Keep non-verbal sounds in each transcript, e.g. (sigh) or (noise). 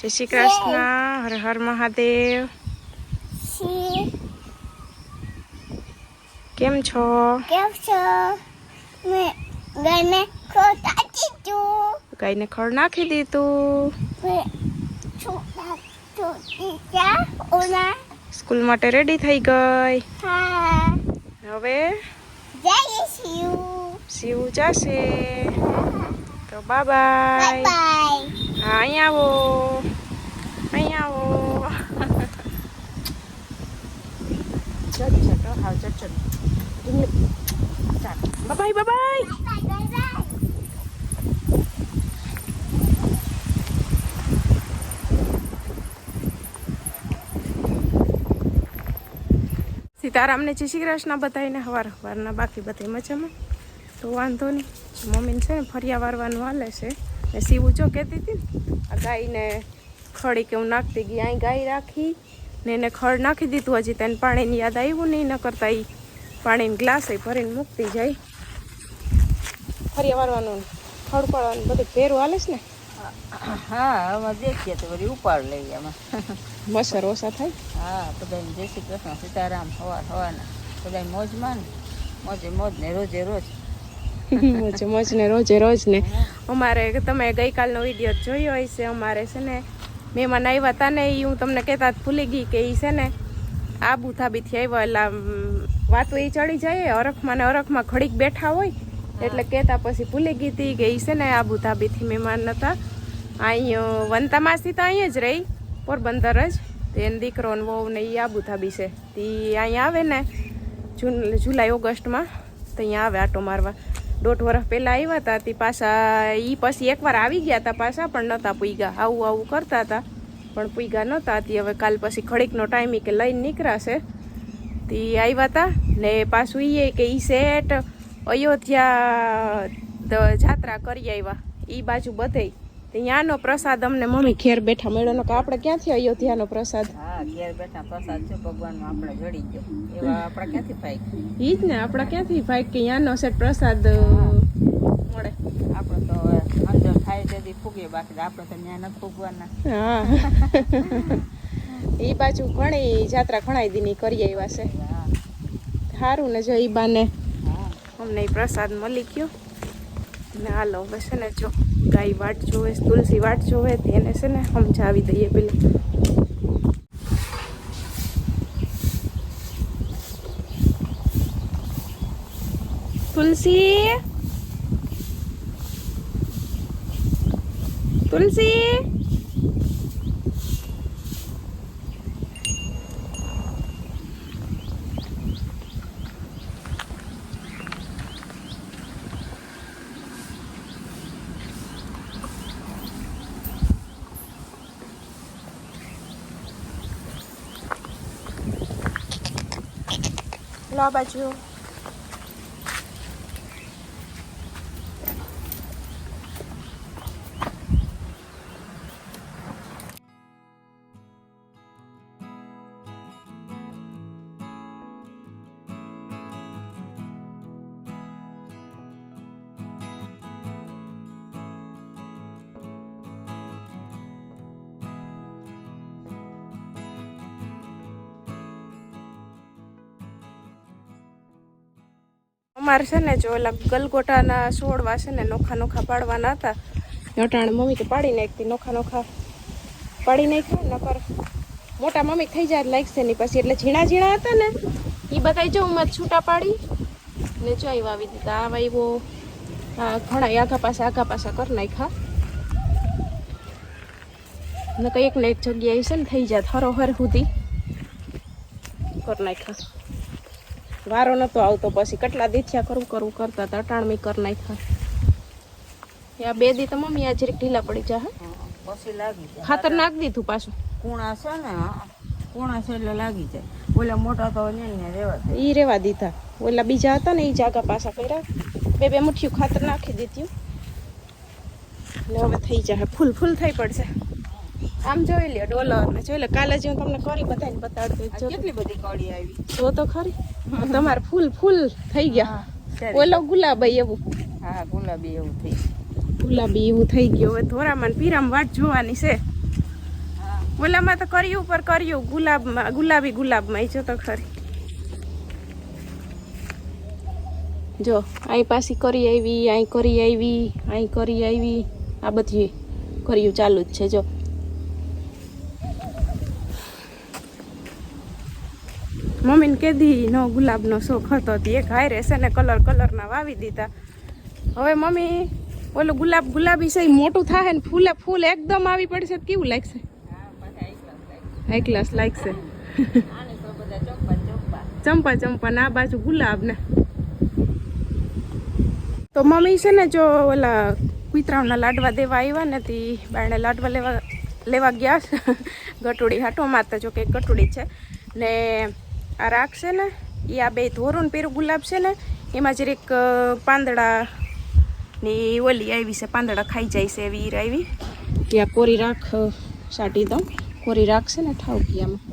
જય શ્રી કૃષ્ણ. હર હર મહાદેવ. કેમ છો? કેમ છો? ગાયને ખોડ નાખી દીધું. ગાયને ખોડ નાખી દીધું. સ્કૂલ માટે રેડી થઈ ગઈ. હવે જય શિવ શિવ જશે. તો બાય બાય હા અહીંયા આવો. અહીંયા આવો. ચડી ચડો હા ચડ ચડ બાય બાય બાય સીતારામને જય શ્રી કૃષ્ણ બતાવીને હવાર હવારના બાકી બધા મજામાં? તો વાંધો નહીં. મમ્મીને છે ને ફરિયા વારવાનું હાલે છે. ને સીવું જો કહેતી હતી ને આ ગાયને ખડી કે હું નાખતી ગઈ. અહીં ગાય રાખી ને એને ખડ નાખી દીધું. હજી તેને પાણીની યાદ આવ્યું નહીં ન કરતા એ પાણીની ગ્લાસ ભરીને મૂકતી જાય. ફરિયા વારવાનું ખડ પાડવાનું બધું ભેરું હાલે છે ને? હા આમાં દેખીએ તો વળી ઉપાડ લઈએ આમાં. મસર ઓછા થાય? હા બધાને જય શ્રી કૃષ્ણ સીતારામ હવાર હવાના. બધા મોજમાં ને મોજે મોજ ને રોજે રોજ. મોજ મોજ ને રોજે રોજ ને. અમારે તમે ગઈકાલનો વીડિયો જોયો હશે અમારે છે ને મહેમાન આવ્યા હતા ને એ હું તમને કહેતા ભૂલી ગઈ કે એ છે ને આબુ થાબીથી આવ્યા, એટલે વાતો એ ચડી જાય અરખમાં ને અરખમાં ઘડીક બેઠા હોય, એટલે કહેતા પછી ભૂલી ગઈ હતી કે એ છે ને આબુ ધાબીથી મહેમાન હતા અહીં વનતા માસી તો અહીંયા જ રહી, પોરબંદર જ. એને દીકરો ને વહુ ને એ આબુ ધાબી છે. તે અહીંયા આવે ને જૂન જુલાઈ ઓગસ્ટમાં, તો અહીંયા આવે આટો મારવા. દોઢ વર્ષ પહેલાં આવ્યા હતા તે પાછા એ પછી એકવાર આવી ગયા હતા પાછા, પણ નહોતા પૂગા આવું આવું કરતા હતા પણ પૂગા નહોતા તે. હવે કાલ પછી ઘડીકનો ટાઈમ કે લઈને નીકળાશે. તે આવ્યા હતા ને પાછું એ કે એ સેટ અયોધ્યા જાત્રા કરી આવ્યા એ બાજુ બધે. ત્યાંનો પ્રસાદ અમને મમ્મી ઘેર બેઠા મળ્યો. કે આપણે ક્યાંથી અયોધ્યાનો પ્રસાદ? હા ઘેર બેઠા પ્રસાદ છે ભગવાનમાં આપણે જડી ગયો. એવા આપણે ક્યાંથી ફાઈક ઈ જ ને આપણે ક્યાંથી ભાઈ કે ત્યાંનો સેટ પ્રસાદ મળે. આપણે તો અંદર ખાઈ તેથી ફૂગીએ બાકી આપણે તો ત્યાં નથી ફૂગવાના. હા. એ બાજુ ઘણી જાત્રા ઘણા દીની કરી આવ્યા છે. સારું ને જો ઈ બાને. અમને પ્રસાદ મળી ગયો. ને હાલો છે ને જો ગાય વાટ જોવે તુલસી વાટ જોવે તેને છે ને સમજાવી દઈએ પેલું. તુલસી? તુલસી? લો આ બાજુ અમારે છે ને, જો ઓલા ગલગોટાના છોડવા છે ને, નોખા નોખા પાડવાના હતા. અટાણે મમ્મી તો પાડી નાખતી, નોખા નોખા પાડી નાખ્યા, નકર મોટા મમ્મી થઈ જાય લાગશે નહીં પછી. એટલે ઝીણા ઝીણા હતા ને એ બધાય જો મત છૂટા પાડી ને જો વાવી દીધા. આ વાવ્યો હા ઘણા આઘા પાસે આઘા પાસા કરી નાખ્યા. ને કંઈક ને એક જગ્યાએ છે ને, થઈ જાય હરોહર સુધી કરી નાખ્યા. વારો નતો આવતો પછી કેટલા દીથ્યા કરવું કરવું કરતા હતા અટાણમી કરી નાખ્યા. આ બે દી તો મમ્મી આ જરીક ઢીલા પડી જા પછી લાગી ખાતર નાખી દીધું પાછું. કુણા છે ને કુણા છે એટલે લાગી જાય. ઓલા મોટા તો ને ને રેવા ઈ રેવા દીધા. ઓલા બીજા હતા ને ઈ જાગા પાછા કર્યા. બે બે મુઠ્ઠીયું ખાતર નાખી દીધું. ને હવે થઈ જાય ફૂલ ફૂલ થઈ પડશે. આમ જોઈ લ્યો ડોલર ને જોઈ લે કાલે જે હું તમને કરી બધાને બતાડતી જો કેટલી બધી કળી આવી? જો તો ખરી. તમારે ફૂલ ફૂલ થઈ ગયા. ઓલો ગુલાબી એવું. હા ગુલાબી એવું થઈ ગુલાબી એવું થઈ ગયું. હવે ધોરામાં પીરામ વાટ જોવાની છે. ઓલામાં તો કર્યું ઉપર કર્યું. ગુલાબમાં ગુલાબી ગુલાબમાં. એ જો તો ખરી. જો અહીં પાછી કરી આવી અહીં કરી આવી અહીં કરી આવી આ બધી કર્યું ચાલુ જ છે. જો મમ્મીને કીધી નો ગુલાબનો શોખ હતો એક હાય રહેશે ને કલર કલરના વાવી દીધા. હવે મમ્મી, ઓલું ગુલાબ, ગુલાબી છે મોટું થાય ને ફૂલે, ફૂલ એકદમ આવી પડશે કેવું લાગશે? હાઈ ક્લાસ લાગશે. ચંપા ચંપા ને બાજુ ગુલાબ ને. તો મમ્મી છે ને જો ઓલા કુતરાઓના લાડવા દેવા આવ્યા ને તી બાયણે લાડવા લેવા લેવા ગયા છે. ગટુડી હાટોમાં તો જો કે ગટુડી છે. ને આ રાખ છે ને એ આ બે ધોરણ પેરું ગુલાબ છે ને એમાં જરીક અ, પાંદડા ની ઓલી આવી છે પાંદડા ખાઈ જાય છે એવી ઈર આવી. ત્યાં કોરી રાખ સાટી દઉં. કોરી રાખ છે ને ઠાવકી આમાં.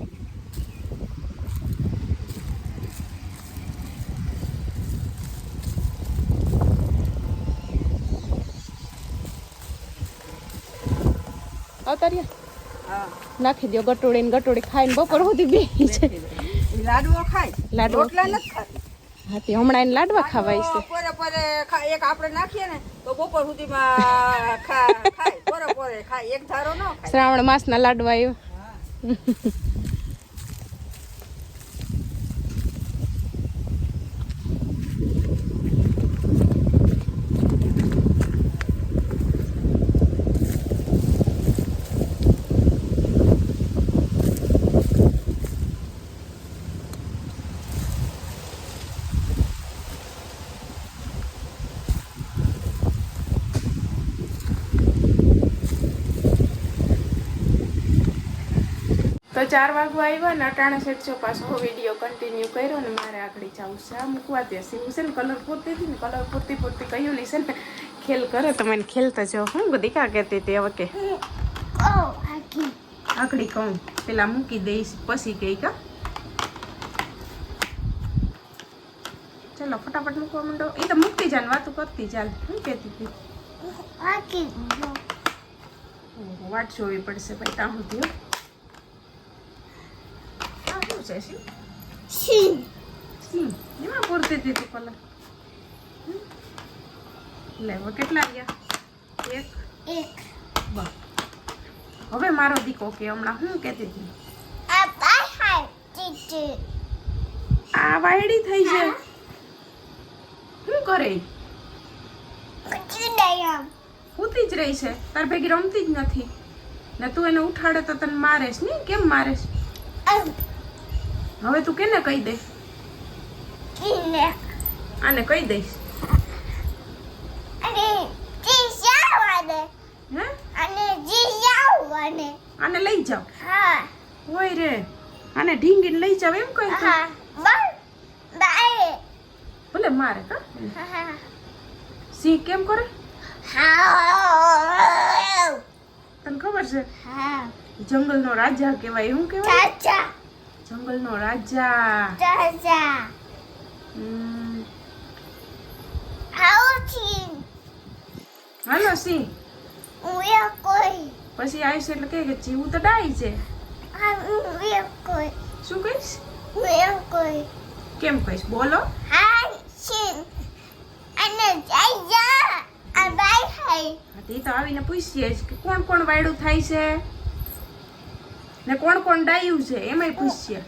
અવતાર્યા નાખી દો ગટોડી ને ગટોડી ખાઈને બપોર સુધી બે છે લાડવો ખાય. લાડવો રોટલા. નથી ખાતી. હમણાં એને લાડવા ખાવાય છે. પોરે પોરે એક આપણે નાખીએ ને તો બપોર સુધીમાં ખાય. પોરે પોરે ખાય. એક ધારો ન ખાય. શ્રાવણ માસના લાડવા આવ્યો ચાર વાગવા આવ્યા ને અટાણે સેટ પાછો વીડિયો કન્ટિન્યુ કર્યો ને મારે આગળ જવું છે. આ મૂકવા દે. સીવું છે ને કલર પૂરતી હતી ને કલર પૂરતી પૂરતી કહ્યું નહીં છે ને. ખેલ કરે તમે ખેલતા જાઓ. હું દીકા કહેતી હતી? હવે કે આગળ કહું. પેલા મૂકી દઈશ પછી ગઈ કા. ચાલો ફટાફટ મૂકવા માંડો. એ તો મૂકતી જાય ને વાતો કરતી ચાલ શું કહેતી હતી? વાટ જોવી પડશે ભાઈ ત્યાં સુધી શું છે શી? Sí. સિંહ. એમાં પૂરતી હતી તું કલર. લે હવે કેટલા ગયા એક. Ik. બ હવે મારો દીકો કે હમણાં હું કહેતી હતી. આ વાયડી થઈ છે. શું કરે. સૂતી જ રહી છે. તાર ભેગી રમતી જ નથી. ને તું એને ઉઠાડે તો તને મારેશ નહીં? કેમ મારેશ. હવે તું કેને કહી દે. આને કહી દઈશ. આને લઈ જાવ. હા. હોય રે. આને ઢીંગીને લઈ જાવ એમ કહી. ભલે મારે કા. સિંહ કેમ કરે? હા તને ખબર છે? હા. જંગલનો રાજા કહેવાય શું કહેવાય? Caca. જંગલનો રાજા. Auchin. હાલો સિંહ. Uya કોઈ. પછી આવીશ એટલે કે જીવું તો ડાય છે. શું કહીશ. કેમ કહીશ? બોલો. Hai. અને જાય જા. આ hai. હા, હતી તો આવીને પૂછીએ કે કોણ કોણ વાયડું થાય છે? ને કોણ કોણ ડાયું છે? એમાંય પૂછશે.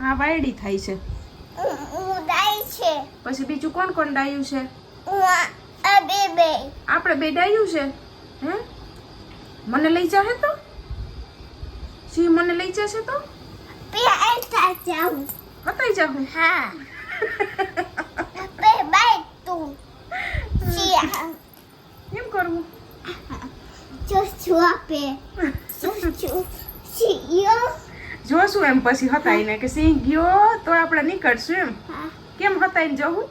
હા વાયડી થાય છે. છે. પછી બીજું કોણ કોણ ડાયું છે. આપણે બે ડાયું છે? હે? મને લઈ જાહે તો? સી મને લઈ જશે તો? હતાઈ જાઉં. હા. baik tu. Siap. એમ કરવું? Siyo. જોશું એમ પછી હતાઈને કે સિંહ ગયો તો આપણે નીકળશું એમ. કેમ હતાઈને જવું.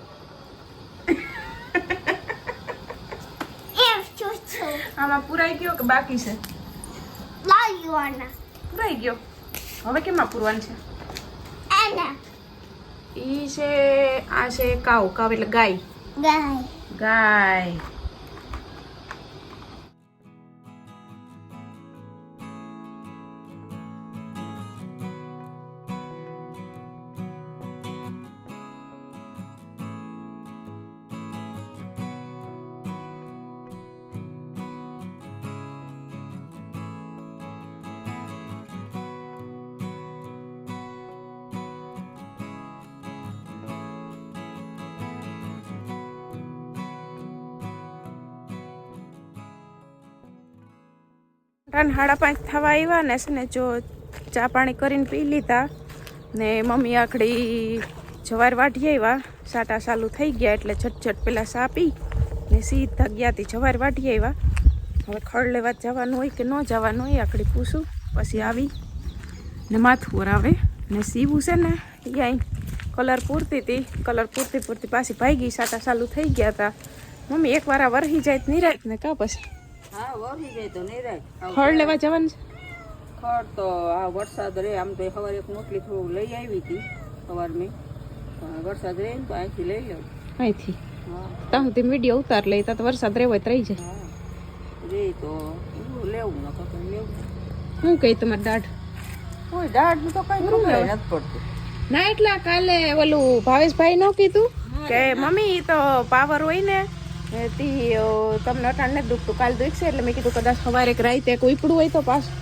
આમાં પુરાઈ ગયો કે બાકી છે. પુરાઈ ગયો હવે કેમાં પૂરવાનું છે. ઈ છે આ છે કાવ કાવ એટલે ગાય ગાય ગાય ત્રણ સાડા પાંચ થવા આવ્યા ને છે ને જો ચા પાણી કરીને પી લીધા ને મમ્મી આખડી જવાર વાઢી આવ્યા સાટા સાલું થઈ ગયા એટલે ઝટઝટ પેલા સા પી ને સીધા ગયા તી જવાર વાઢી આવ્યા હવે ખડ લેવા જવાનું હોય કે ન જવાનું હોય આખડી પૂછું. પછી આવી ને માથું આવે ને સીવું છે ને અહીં કલર પૂરતી હતી. કલર પૂરતી પૂરતી પાછી ભાઈ ગઈ, સાટા સાલું થઈ ગયા હતા. મમ્મી એકવાર વરહી જાય નિરાત ને કા પછી? ખડ લેવા જવાનું છે? ખડ તો આ વરસાદ રે આમ તો સવારે એક મોટલી થોડું લઈ આવી હતી સવાર મેં વરસાદ રહે ને તો અહીંથી લઈ લઉં. અહીંથી? હા. ત્યાં સુધી વીડિયો ઉતાર લઈ તો વરસાદ રહેવો હોય તો રહી જાય. હા. રે તો એવું લેવું ન તો લેવું. હું કહી તમારે દાઢ? કોઈ દાઢ તો કઈ. ખબર નથી પડતું. ના એટલા કાલે ઓલું ભાવેશભાઈ ન કીધું. કે મમ્મી તો પાવર હોય ને. તી તમને અટાણ નથી દુખતું. કાલ દુખશે એટલે મેં કીધું કદાચ સવારે એક રાતે કોઈ ઉપડું હોય તો પાછું.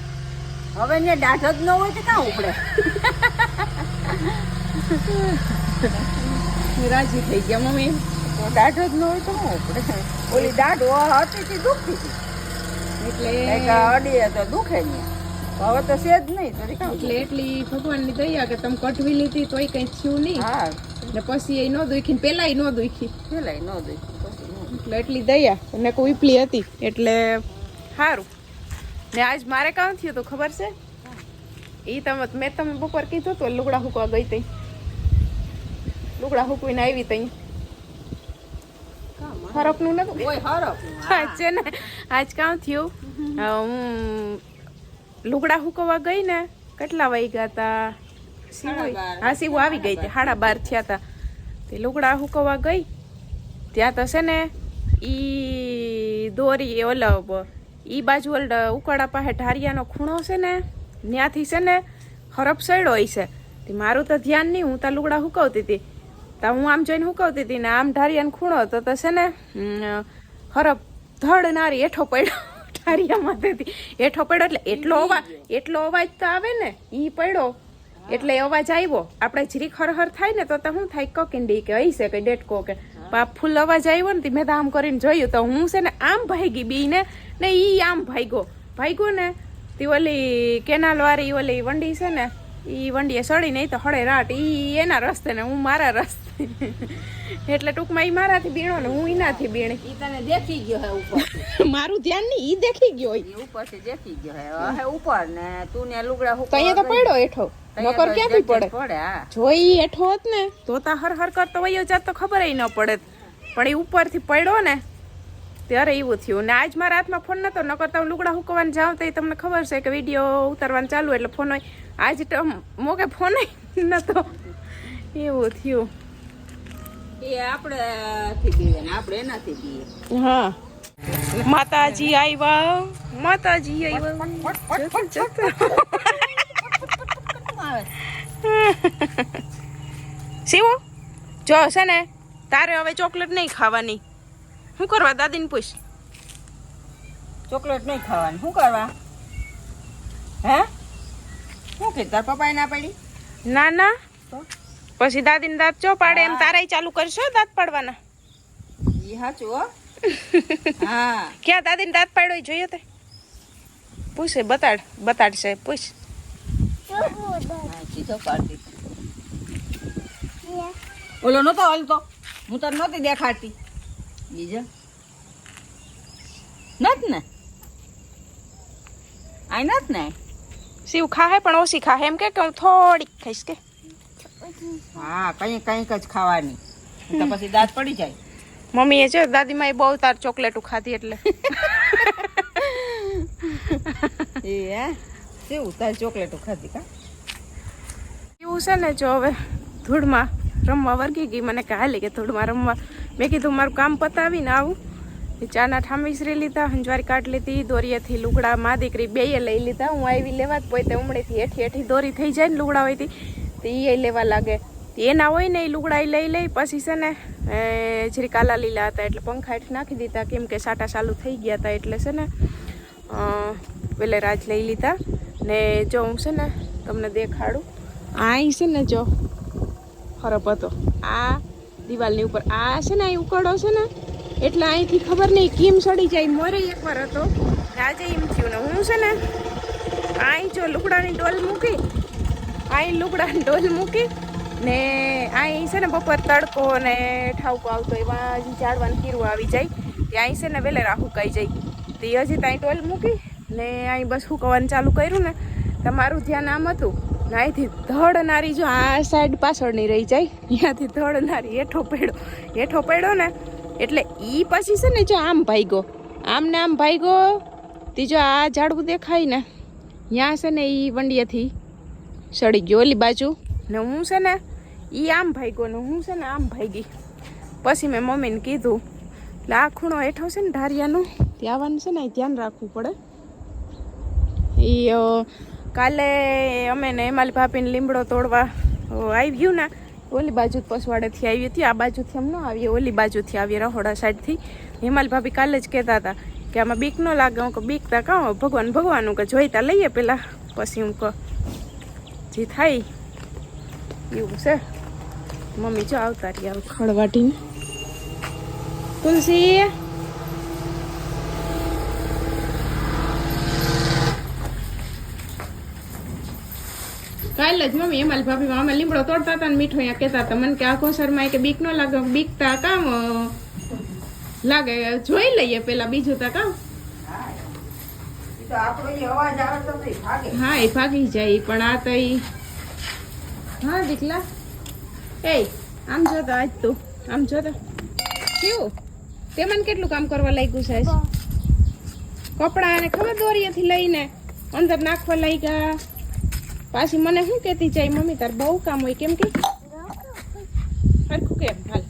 હવે ને દાઢ જ ન હોય તો ક્યાં ઉપડે? રાજી થઈ ગયા મમ્મી. દાઢ જ ન હોય તો શું ઉપડે? ઓલી દાઢ ઓ હતી તે દુખતી હતી. એટલે અડીએ તો દુખે નહીં હવે તો છે જ નહીં એટલે એટલી ભગવાનની દયા કે તમે કટવી લીધી તોય કંઈ થયું નહીં. હા. ને પછી એ ન દુખી પહેલાંય પેલા ન દુખી. પેલાય ન દુખી. ન એટલે એટલી દયા અને કોઈ ઉપલી હતી એટલે સારું ને આજ મારે કામ થયું હતું ખબર છે? એ તમે મેં તમે બપોર કીધું હતું લુગડા હુકવા ગઈ તઈ. લુગડા હૂકવીને આવી તઈ. ફરકનું નતું? છે ને. આજ કામ થયું. હું લુગડા હૂકવા ગઈ ને કેટલા વાગ્યા હતા હા સીવું આવી ગઈ હતી સાડા બાર થયા હતા તે લુગડા હુકવવા ગઈ. ત્યાં તો છે ને ઈ દોરી ઓલો ઈ બાજુ ઉકાળા પાસે ઢારિયાનો ખૂણો છે ને ત્યાંથી છે ને હરફ સડ્યો હશે તે મારું તો ધ્યાન નહીં હું તો લુગડા હુકવતી હતી. તો હું આમ જોઈને હુકવતી હતી ને આમ ઢારિયાનો ખૂણો હતો, તો છે ને હરફ ધડ નારી એઠો પડ્યો. (laughs) ઢારિયામાંથી એઠો પડ્યો એટલે એટલો અવાજ એટલો અવાજ તો આવે ને, ઈ પડ્યો. એટલે અવાજ આવ્યો. આપણે જીરી ખરહર થાય ને, તો તો શું થાય? કકિંડી કે હશે કે ડેટકો કે. ફૂલ અવાજ આવ્યો ને મેં તો આમ કરીને જોયું તો હું છે ને આમ ભાગી બી ને ને ઈ આમ ભાગ્યો ભાગ્યો ને તે ઓલી કેનાલ વાળી ઓલી વંડી છે ને ઈ વંડીએ સડી નહીં તો હળે રાટ ઈ એના રસ્તે ને હું મારા રસ્તે. એટલે ટૂંકમાં ઈ મારાથી બીણો ને હું એનાથી બીણી. ઈ તને દેખી ગયો હે ઉપર. મારું ધ્યાન નહીં ઈ દેખી ગયો ઉપરથી દેખી ગયો હે. ઉપર ને તું ને લુગડા તો અહીંયા તો પડ્યો એઠો નકર ક્યાંથી પડે? જોઈ હેઠો હોત ને. તોતા હર હર કરતો વયો જાત તો ખબર ન પડે. પણ એ ઉપરથી પડ્યો ને ત્યારે એવું થયું. ને આજ મારા હાથમાં ફોન નતો નકર તો હું લુગડા હુકવાને જાઉં તો એ તમને ખબર છે કે વીડિયો ઉતારવાનું ચાલુ એટલે ફોન હોય. આજ તો મોકે ફોન નતો. એવું થયું. એ આપણે થી બીએ ને આપણે એનાથી બીએ હા. માતાજી આવ્યા માતાજી આવ્યા જતો. (laughs) શિવો? જો છે ને તારે હવે ચોકલેટ નહીં ખાવાની. શું કરવા દાદીને પૂછ. ચોકલેટ નહીં ખાવાની. શું કરવા? હે? શું કે તાર પપ્પાએ ના પાડી? ના ના. પછી દાદીને દાંત ચો પાડે એમ તારાય ચાલુ કરશો દાંત પાડવાના. એ સાચું હો. હા. (laughs) ક્યાં દાદીને દાંત પાડ્યો જોયો તે? પૂછે બતાડ બતાડશે પૂછ. સીધો પાડતી ઓલો નતો હલતો. હું તને નહોતી દેખાડતી. બીજા? નત ને? આ નત ને? શિવ ખાહે પણ ઓછી ખાહે. એમ કે કે હું થોડીક ખાઈશ કે. હા કઈ કંઈક જ ખાવાની. તો પછી દાંત પડી જાય. મમ્મીએ છે દાદીમાં એ બહુ તાર ચોકલેટો ખાધી એટલે. (laughs) એ હે? કેવું તાર ચોકલેટો ખાધી કા? એવું છે ને જો હવે ધૂળમાં રમવા વર્ગી ગઈ. મને કે હાલી કે ધૂળમાં રમવા. મેં કીધું મારું કામ પતાવીને આવું. એ ચાના ઠામીસરી લીધા, હંજવારી કાઢ લીધી, દોરીએથી લુગડા મા દીકરી બેય લઈ લીધા. હું આવી લેવા જ પોતે ઉમળેથી હેઠી હેઠી દોરી થઈ જાય ને લુગડા હોયથી તો. એ લેવા લાગે. એના હોય ને એ લુગડા એ લઈ લઈ. પછી છે ને જરી કાલા લીલા હતા એટલે પંખા હેઠ નાખી દીધા. કેમ કે સાટા ચાલુ થઈ ગયા હતા એટલે છે ને વેલે રાજ લઈ લીધા. ને જો હું છે ને તમને દેખાડું. ઈ છે ને જો ખરબ હતો. આ દિવાલની ઉપર આ છે ને અહીં ઉકળો છે ને, એટલે અહીંથી ખબર નહીં કેમ સડી જાય. મોરે એકવાર હતો આજે એમ થયું ને, હું છે ને અહીં જો લુકડાની ડોલ મૂકી અહીં લુકડાની ડોલ મૂકી, ને અહીં છે ને બપોર તડકો ને ઠાવકો આવતો એમાં ઝાડવાનું કીરું આવી જાય, તે અહીં છે ને વેલેરા હુકાઈ જાય. તે હજી ત્યાં ટોલ મૂકી, ને અહીં બસ હુકવાનું ચાલુ કર્યું ને, તમારું ધ્યાન આમ હતું. અહીંથી ધડ નારી જો આ સાઈડ પાછળની રહી જાય ત્યાંથી ધડ નારી હેઠો પડ્યો. હેઠો પડ્યો ને, એટલે ઈ પછી છે ને જો આમ ભાગ્યો. આમ ને આમ ભાગ્યો, ત્રીજો આ ઝાડવું દેખાય ને ત્યાં છે ને એ વંડિયાથી સડી ગયો ઓલી બાજુ. ને હું છે ને એ આમ ભાગ્યો ને હું છે ને આમ ભાગી. પછી મેં મમ્મીને કીધું એટલે આ ખૂણો હેઠો છે ને ઢારિયાનું ત્યાં આવવાનું છે ને ધ્યાન રાખવું પડે. એ કાલે અમે ને એમાલી ભાભીને લીમડો તોડવા આવ્યું ને. ઓલી બાજુ પસવાડેથી આવી હતી, આ બાજુથી એમ ન આવીએ, ઓલી બાજુથી આવીએ રહોડા સાઈડથી. હિમાલ ભાભી કાલે જ કહેતા હતા કે આમાં બીક ન લાગે, હું કે બીકતા કહો ભગવાન ભગવાનનું કે જોઈતા લઈએ પેલા. પછી હું કહું, જે થાય. એવું છે. મમ્મી જો આવતા રહી આવું ખળવાટીને તુલસી કાલે જ મમ્મી એમાં ભાભી અમે લીમડો તોડતા હતા ને મીઠો અહીંયા કહેતા હતા. મને કે આખો શર્મા કે બીક ન લાગે બીકતા કામ લાગે. જોઈ લઈએ પેલા બીજું તા કામ. હા એ ભાગી જાય પણ આ તો હા દીકલા. એ આમ જોતા આજ તું આમ જોતા. કેવું? તે મને કેટલું કામ કરવા લાગ્યું છે કપડા અને ખબર દોરીએથી લઈને અંદર નાખવા લાગ્યા. પાછી મને શું કહેતી જાય? મમ્મી તાર બહુ કામ હોય કેમ કે? સરખું કેમ? હાલ.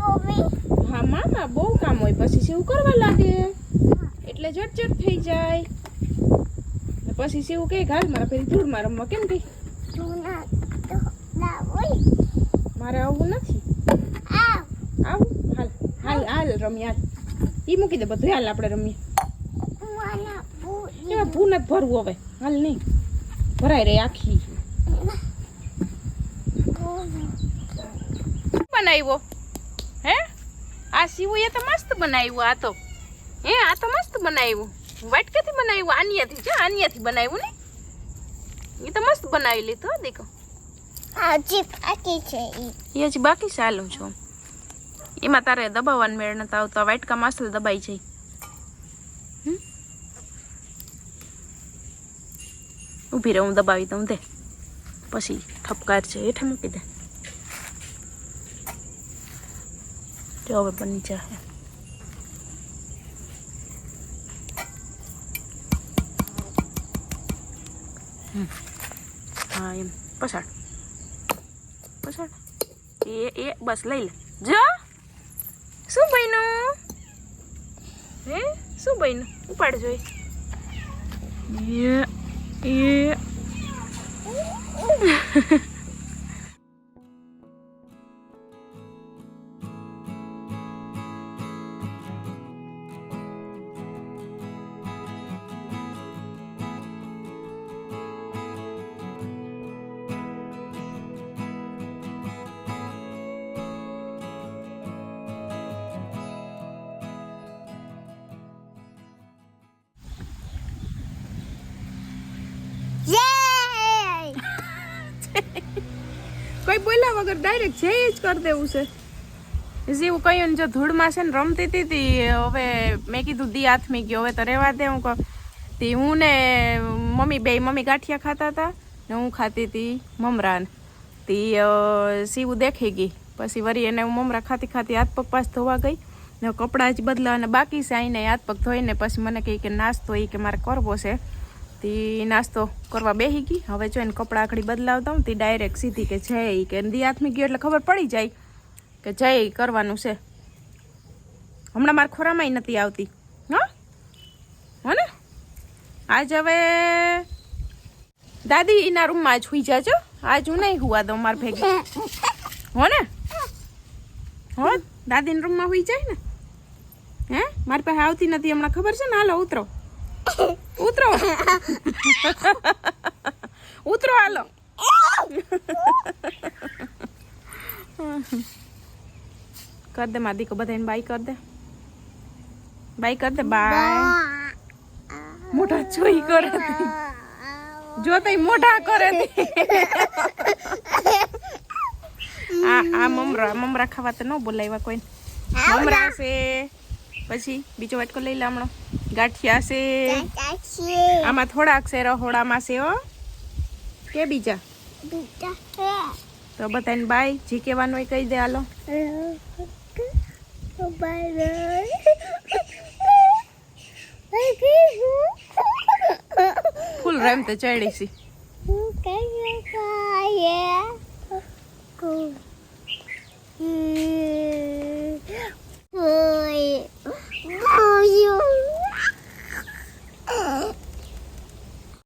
મમ્મી. હા મામા બહુ કામ હોય. પછી શું કરવા લાગે? એટલે ઝટઝટ થઈ જાય. પછી સેવું કે? હાલ મારા ફેરી ધૂળમાં રમવા. કેમ કે? મારે આવવું નથી. આવું. હાલ. હાલ હાલ રમીએ હાલ. ઈ મૂકી દે બધું. હાલ આપણે રમીએ. એમાં ભૂ નથી ભરવું હવે. હાલ નહીં. ભરાય રે આખી બનાવ્યો? હે? આ સીવું એ તો મસ્ત બનાવ્યું આ તો. હે આ તો મસ્ત બનાવ્યું. વાટકેથી બનાવ્યું આનિયાથી. છે આનિયાથી બનાવ્યું ને? એ તો મસ્ત બનાવી લીધું હો દીકો. આજી પાટી છે ઈ. એ હજી બાકી ચાલું છું. એમાં તારે દબાવવાનું મેળ નથી આવતા. વાટકા મસ્ત દબાઈ જાય. ઊભી રહે હું દબાવી દઉં દે પછી ઠપકાર છે હેઠે મૂકી દે જો હવે બની જાય હમ. હા એમ પછાડ પછાડ એ એ બસ લઈ લે જો શું બન્યું હે શું બન્યું ઉપાડ જોઈ એ (laughs) કોઈ બોલ્યા વગર ડાયરેક્ટ જે જ કરી દેવું છે. જેવું કહ્યું ને જો ધૂળમાં છે ને રમતી હતી હવે મેં કીધું દી હાથમી ગયો, હવે તો રહેવા દે હું કહું. તે હું ને મમ્મી બે મમ્મી ગાંઠિયા ખાતા હતા ને હું ખાતી હતી મમરાન તે સીવું દેખી ગઈ, પછી વરી એને હું મમરા ખાતી ખાતી હાથ પગ પાસ ધોવા ગઈ ને કપડાં જ બદલાવાના બાકી છે આઈને હાથ પગ ધોઈને, પછી મને કહે કે નાસ્તો એ કે મારે કરવો છે. તે નાસ્તો કરવા બેસી ગઈ. હવે જો એને કપડાં આખડી બદલાવતા હું તે ડાયરેક્ટ સીધી કે જય કે દી હાથમી ગયો એટલે ખબર પડી જાય કે જય કરવાનું છે. હમણાં મારા ખોરામાંય નથી આવતી. હા? હો ને? આજ હવે દાદી એના રૂમમાં જ હુઈ જાજો. આજ હું નહીં હુવા દઉં માર ભેગી. હો ને? હો? દાદીના રૂમમાં સુઈ જાય ને? હે? મારી પાસે આવતી નથી હમણાં. ખબર છે ને? હાલો, ઉતરો. ઉતરો. ઉતરો, હાલો. કર દે મારી દીકો બધાને બાય કર દે. બાય કર દે બાય મોટા જોઈ કરે. જો તઈ મોઢા કરે. આ આ મમરા મમરા ખાવા તો ન બોલાવ્યા કોઈ મમરા છે. પછી બીજો વાટકો લઈ લામણો ગાંઠિયા છે. આમાં થોડાક છે રહોડામાં છે હો. કે બીજા? તો બધાને બાય. જે કહેવાનું હોય કહી દે હાલો. ફૂલ રેમ તો ચડી છે. Cool. 哎呦!